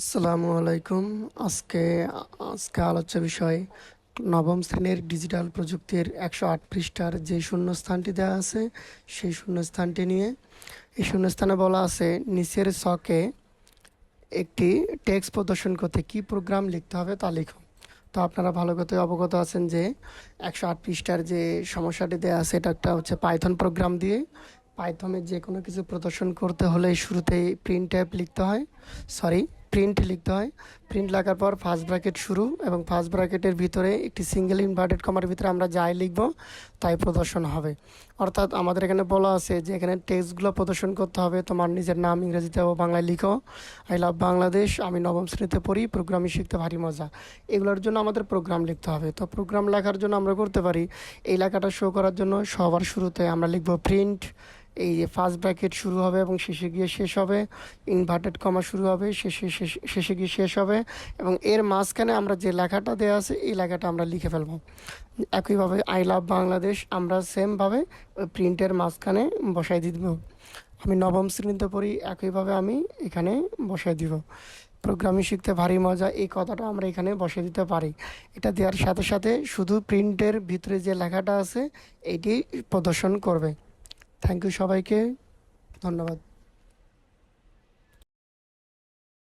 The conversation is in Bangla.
আসসালামু আলাইকুম। আজকে আজকে আলোচ্য বিষয়, নবম শ্রেণির ডিজিটাল প্রযুক্তির একশো আট পৃষ্ঠার যে শূন্যস্থানটি দেওয়া আছে, সেই শূন্যস্থানটি নিয়ে, এই শূন্যস্থানে বলা আছে, নিচের ছকে একটি টেক্সট প্রদর্শন করতে কি প্রোগ্রাম লিখতে হবে তা লিখো। তো আপনারা ভালো করে অবগত আছেন যে একশো আট পৃষ্ঠার যে সমস্যাটি দেওয়া আছে, এটা একটা হচ্ছে পাইথন প্রোগ্রাম দিয়ে। পাইথনে যে কোনো কিছু প্রদর্শন করতে হলে শুরুতেই প্রিন্ট ট্যাব লিখতে হয়। সরি প্রিন্ট লিখতে হয়। প্রিন্ট লেখার পর ফার্স্ট ব্র্যাকেট শুরু এবং ফার্স্ট ব্র্যাকেটের ভিতরে একটি সিঙ্গেল ইনভার্টেড কমার ভিতরে আমরা যাই লিখব, তাই প্রদর্শন হবে। অর্থাৎ আমাদের এখানে বলা আছে যে এখানে টেক্সটগুলো প্রদর্শন করতে হবে। তোমার নিজের নাম ইংরেজিতে ও বাংলায় লিখো। আই লাভ বাংলাদেশ, আমি নবম শ্রেণীতে পড়ি প্রোগ্রামিং শিখতে ভারী মজা। এগুলোর জন্য আমাদের প্রোগ্রাম লিখতে হবে। তো প্রোগ্রাম লেখার জন্য আমরা করতে পারি, এই লেখাটা শো করার জন্য সবার শুরুতে আমরা লিখব প্রিন্ট এই যে ফার্স্ট ব্র্যাকেট শুরু হবে এবং শেষে গিয়ে শেষ হবে। ইনভার্টেড কমা শুরু হবে, শেষে শেষে গিয়ে শেষ হবে এবং এর মাঝখানে আমরা যে লেখাটা দেওয়া আছে, এই লেখাটা আমরা লিখে ফেলব। একইভাবে আই লাভ বাংলাদেশ আমরা সেমভাবে প্রিন্টের মাঝখানে বসাই দিব। আমি নবম শ্রেণীতে পড়ি, একইভাবে আমি এখানে বসাই দিব। প্রোগ্রামিং শিখতে ভারী মজা, এই কথাটা আমরা এখানে বসে দিতে পারি। এটা দেওয়ার সাথে সাথে শুধু প্রিন্টের ভিতরে যে লেখাটা আছে, এটি প্রদর্শন করবে। থ্যাংক ইউ সবাইকে। ধন্যবাদ।